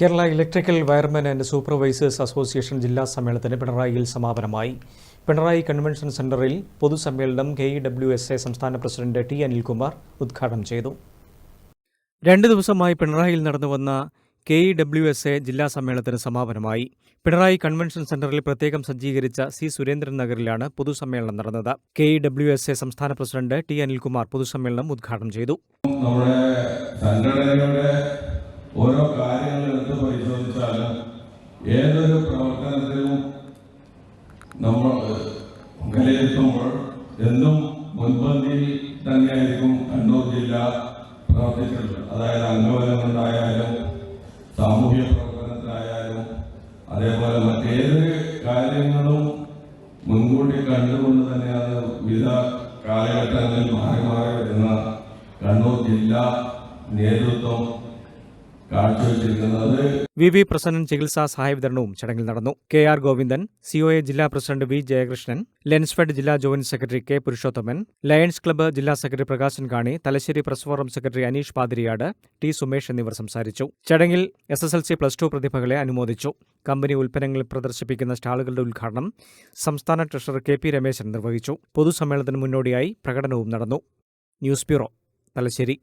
Kerala electrical wiremen and supervisors association ജില്ലാ സമ്മേളനത്തിന് പിണറായിയിൽ സമാപനമായി. പിണറായി കൺവെൻഷൻ സെന്ററിൽ പൊതുസമ്മേളനം K E W S A സംസ്ഥാന പ്രസിഡന്റ് ടി അനിൽകുമാർ ഉദ്ഘാടനം ചെയ്തു. രണ്ട് ദിവസമായി പിണറായിയിൽ നടന്നുവന്ന K E W S A ജില്ലാ സമ്മേളനത്തിന് സമാപനമായി. പിണറായി കൺവെൻഷൻ സെന്ററിൽ പ്രത്യേകം സജ്ജീകരിച്ച സി സുരേന്ദ്രൻ നഗറിലാണ് പൊതുസമ്മേളനം നടന്നത്. K E W S A സംസ്ഥാന പ്രസിഡന്റ് ടി അനിൽകുമാർ പൊതുസമ്മേളനം ഉദ്ഘാടനം ചെയ്തു. ഓരോ കാര്യങ്ങൾ എടുത്ത് ഏതൊരു പ്രവർത്തനത്തിനും നമ്മൾ വിലയിരുത്തുമ്പോൾ എന്നും മുൻപന്തിയിൽ തന്നെയായിരിക്കും കണ്ണൂർ ജില്ല പ്രവർത്തിച്ചിട്ടുള്ളത്. അതായത് അംഗബലം കൊണ്ടായാലും സാമൂഹ്യ പ്രവർത്തനത്തിലായാലും അതേപോലെ മറ്റേത് കാര്യങ്ങളും മുൻകൂട്ടി കണ്ടുകൊണ്ട് തന്നെയാണ് വിവിധ കാലഘട്ടങ്ങളിൽ മാറി മാറി വരുന്ന കണ്ണൂർ ജില്ലാ നേതൃത്വം കാഴ്ചവെച്ചിരിക്കുന്നത് വി വി പ്രസന്നൻ ചികിത്സാ സഹായ വിതരണവും ചടങ്ങിൽ നടന്നു. K R Govindan C O A ജില്ലാ പ്രസിഡന്റ് വി ജയകൃഷ്ണൻ ലെൻസ്ഫെഡ് ജില്ലാ joint secretary K Purushothaman lions club ജില്ലാ secretary Prakashan Kani Thalassery press forum secretary Aneesh Pathiriyad T Sumesh എന്നിവർ സംസാരിച്ചു. ചടങ്ങിൽ S S L C plus two പ്രതിഭകളെ അനുമോദിച്ചു. Company ഉൽപ്പന്നങ്ങൾ പ്രദർശിപ്പിക്കുന്ന സ്റ്റാളുകളുടെ ഉദ്ഘാടനം സംസ്ഥാന ട്രഷറർ കെ പി രമേശൻ നിർവഹിച്ചു. പൊതുസമ്മേളനത്തിന് മുന്നോടിയായി പ്രകടനവും നടന്നു. News bureau Thalassery.